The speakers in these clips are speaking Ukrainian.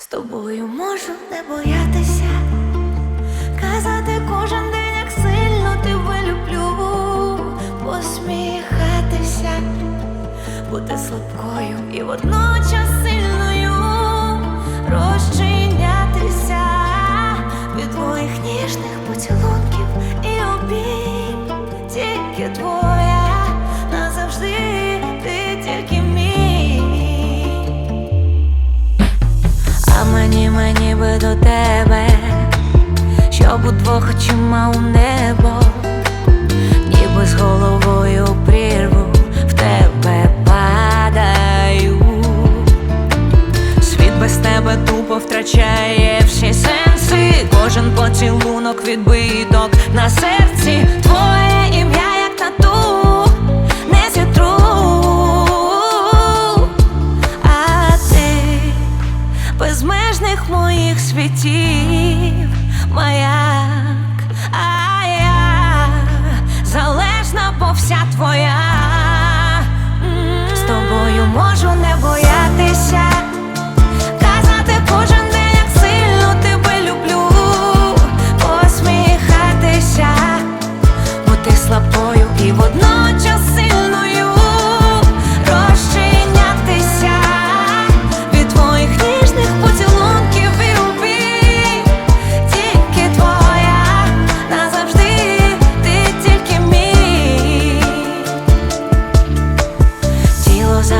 З тобою можу не боятися, казати кожен день, як сильно тебе люблю, посміхатися, бути слабкою і водночас сильною, розчинятися від твоїх ніжних поцілунків і обійм, тільки твоя очима у небо, ніби з головою прірву в тебе падаю. Світ без тебе тупо втрачає всі сенси. Кожен поцілунок відбиток на серці. Твоє ім'я, безмежних моїх світів, маяк,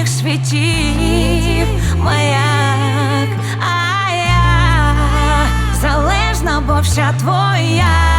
Моїх світів, маяк, а я залежна, бо вся твоя.